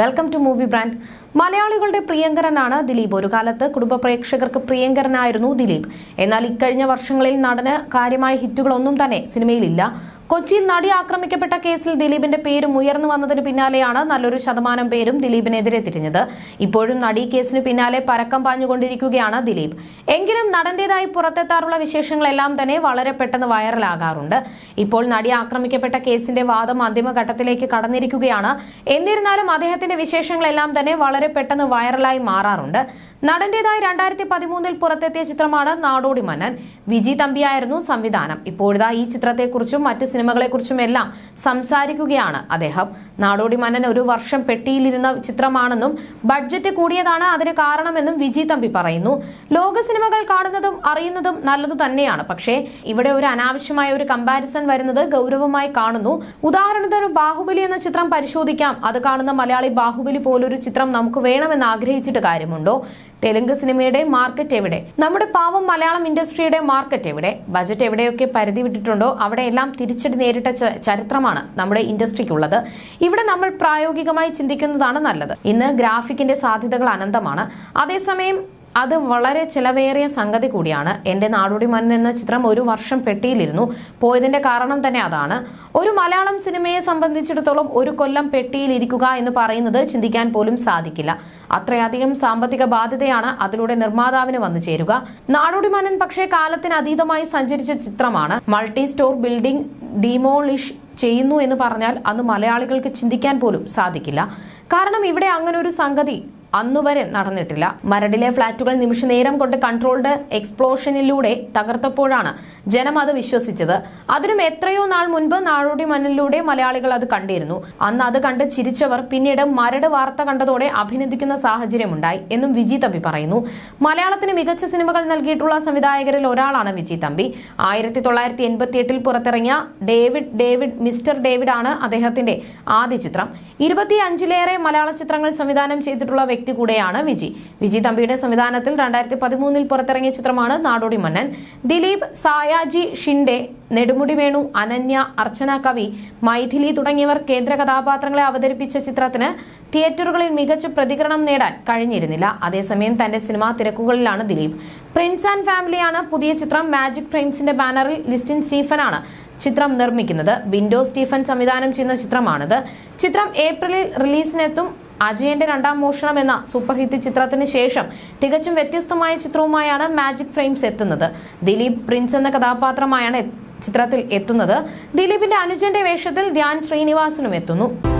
Welcome to movie brand മലയാളികളുടെ പ്രിയങ്കരനാണ് ദിലീപ്. ഒരു കാലത്ത് കുടുംബ പ്രേക്ഷകർക്ക് പ്രിയങ്കരനായിരുന്നു ദിലീപ്. എന്നാൽ ഇക്കഴിഞ്ഞ വർഷങ്ങളിൽ നടന് കാര്യമായ ഹിറ്റുകളൊന്നും തന്നെ സിനിമയിലില്ല. കൊച്ചിയിൽ നടി ആക്രമിക്കപ്പെട്ട കേസിൽ ദിലീപിന്റെ പേരും ഉയർന്നു വന്നതിന് പിന്നാലെയാണ് നല്ലൊരു ശതമാനം പേരും ദിലീപിനെതിരെ തിരിഞ്ഞത്. ഇപ്പോഴും നടി കേസിന് പിന്നാലെ പരക്കം പാഞ്ഞുകൊണ്ടിരിക്കുകയാണ് ദിലീപ്. എങ്കിലും നടന്റേതായി പുറത്തെത്താറുള്ള വിശേഷങ്ങളെല്ലാം തന്നെ വളരെ പെട്ടെന്ന് വൈറലാകാറുണ്ട്. ഇപ്പോൾ നടി ആക്രമിക്കപ്പെട്ട കേസിന്റെ വാദം അന്തിമഘട്ടത്തിലേക്ക് കടന്നിരിക്കുകയാണ്. എന്നിരുന്നാലും അദ്ദേഹത്തിന്റെ വിശേഷങ്ങളെല്ലാം തന്നെ വളരെ പെട്ടെന്ന് വൈറലായി മാറാറുണ്ട്. നടന്റേതായി രണ്ടായിരത്തി പതിമൂന്നിൽ പുറത്തെത്തിയ ചിത്രമാണ് നാടോടി മന്നൻ. വിജി തമ്പിയായിരുന്നു സംവിധാനം. ഇപ്പോഴിതാ ഈ ചിത്രത്തെക്കുറിച്ചും മറ്റ് സിനിമകളെക്കുറിച്ചും എല്ലാം സംസാരിക്കുകയാണ് അദ്ദേഹം. നാടോടി മന്നൻ ഒരു വർഷം പെട്ടിയിലിരുന്ന ചിത്രമാണെന്നും ബഡ്ജറ്റ് കൂടിയതാണ് അതിന് കാരണമെന്നും വിജി തമ്പി പറയുന്നു. ലോക സിനിമകൾ കാണുന്നതും അറിയുന്നതും നല്ലതു തന്നെയാണ്. പക്ഷേ ഇവിടെ ഒരു അനാവശ്യമായ ഒരു കമ്പാരിസൺ വരുന്നത് ഗൗരവമായി കാണുന്നു. ഉദാഹരണത്തിന് ബാഹുബലി എന്ന ചിത്രം പരിശോധിക്കാം. അത് കാണുന്ന മലയാളി ബാഹുബലി പോലൊരു ചിത്രം നമുക്ക് വേണമെന്ന് ആഗ്രഹിച്ചിട്ട് കാര്യമുണ്ടോ? തെലുങ്ക് സിനിമയുടെ മാർക്കറ്റ് എവിടെ? നമ്മുടെ പാവം മലയാളം ഇൻഡസ്ട്രിയുടെ മാർക്കറ്റ് എവിടെ? ബജറ്റ് എവിടെയൊക്കെ പരിധി വിട്ടിട്ടുണ്ടോ? അവിടെയെല്ലാം തിരിച്ചടി നേരിട്ട ചരിത്രമാണ് നമ്മുടെ ഇൻഡസ്ട്രിക്കുള്ളത്. ഇവിടെ നമ്മൾ പ്രായോഗികമായി ചിന്തിക്കുന്നതാണ് നല്ലത്. ഇന്ന് ഗ്രാഫിക്കിന്റെ സാധ്യതകൾ അനന്തമാണ്. അതേസമയം അത് വളരെ ചിലവേറിയ സംഗതി കൂടിയാണ്. എന്റെ നാടോടി മന്നൻ എന്ന ചിത്രം ഒരു വർഷം പെട്ടിയിലിരുന്നു. പോയതിന്റെ കാരണം തന്നെ അതാണ്. ഒരു മലയാളം സിനിമയെ സംബന്ധിച്ചിടത്തോളം ഒരു കൊല്ലം പെട്ടിയിലിരിക്കുക എന്ന് പറയുന്നത് ചിന്തിക്കാൻ പോലും സാധിക്കില്ല. അത്രയധികം സാമ്പത്തിക ബാധ്യതയാണ് അതിലൂടെ നിർമ്മാതാവിന് വന്നു ചേരുക. നാടോടി മനൻ പക്ഷേ കാലത്തിന് അതീതമായി സഞ്ചരിച്ച ചിത്രമാണ്. മൾട്ടി സ്റ്റോർ ബിൽഡിംഗ് ഡിമോളിഷ് ചെയ്യുന്നു എന്ന് പറഞ്ഞാൽ അന്ന് മലയാളികൾക്ക് ചിന്തിക്കാൻ പോലും സാധിക്കില്ല. കാരണം ഇവിടെ അങ്ങനെ ഒരു സംഗതി അന്നുവരെ നടന്നിട്ടില്ല. മരടിലെ ഫ്ളാറ്റുകൾ നിമിഷനേരം കൊണ്ട് കൺട്രോൾഡ് എക്സ്പ്ലോഷനിലൂടെ തകർത്തപ്പോഴാണ് ജനം അത് വിശ്വസിച്ചത്. അതിനും എത്രയോ നാൾ മുൻപ് നാടോടി മണ്ണിലൂടെ മലയാളികൾ അത് കണ്ടിരുന്നു. അന്ന് അത് കണ്ട് ചിരിച്ചവർ പിന്നീട് മരട് വാർത്ത കണ്ടതോടെ അഭിനന്ദിക്കുന്ന സാഹചര്യമുണ്ടായി എന്നും വിജി തമ്പി പറയുന്നു. മലയാളത്തിന് മികച്ച സിനിമകൾ നൽകിയിട്ടുള്ള സംവിധായകരിൽ ഒരാളാണ് വിജി തമ്പി. ആയിരത്തി തൊള്ളായിരത്തി എൺപത്തി എട്ടിൽ പുറത്തിറങ്ങിയ ഡേവിഡ് ഡേവിഡ് മിസ്റ്റർ ഡേവിഡ് ആണ് അദ്ദേഹത്തിന്റെ ആദ്യ ചിത്രം. ഇരുപത്തി അഞ്ചിലേറെ മലയാള ചിത്രങ്ങൾ സംവിധാനം ചെയ്തിട്ടുള്ള വ്യക്തി കൂടെയാണ് വിജി. വിജി തമ്പിയുടെ സംവിധാനത്തിൽ രണ്ടായിരത്തി പതിമൂന്നിൽ പുറത്തിറങ്ങിയ ചിത്രമാണ് നാടോടി മന്നൻ. ദിലീപ് സായാജി ഷിൻഡെ നെടുമുടി വേണു അനന്യ അർച്ചന കവി മൈഥിലി തുടങ്ങിയവർ കേന്ദ്ര കഥാപാത്രങ്ങളെ അവതരിപ്പിച്ച ചിത്രത്തിന് തിയേറ്ററുകളിൽ മികച്ച പ്രതികരണം നേടാൻ കഴിഞ്ഞിരുന്നില്ല. അതേസമയം തന്റെ സിനിമാ തിരക്കുകളിലാണ് ദിലീപ്. പ്രിൻസ് ആൻഡ് ഫാമിലിയാണ് പുതിയ ചിത്രം മാജിക് ഫ്രെയിംസിന്റെ ബാനറിൽ ലിസ്റ്റിൻ സ്റ്റീഫനാണ്. ചിത്രം നിർമ്മിക്കുന്നത്. വിൻഡോ സ്റ്റീഫൻ സംവിധാനം ചെയ്യുന്ന ചിത്രമാണിത്. ചിത്രം ഏപ്രിലിൽ റിലീസിനെത്തും അജയന്റെ രണ്ടാം മോഷണം എന്ന സൂപ്പർ ഹിറ്റ് ചിത്രത്തിന് ശേഷം തികച്ചും വ്യത്യസ്തമായ ചിത്രവുമായാണ് മാജിക് ഫ്രെയിംസ് എത്തുന്നത്. ദിലീപ് പ്രിൻസ് എന്ന കഥാപാത്രമായാണ് ചിത്രത്തിൽ എത്തുന്നത്. ദിലീപിന്റെ അനുജന്റെ വേഷത്തിൽ ധ്യാൻ ശ്രീനിവാസനും എത്തുന്നു.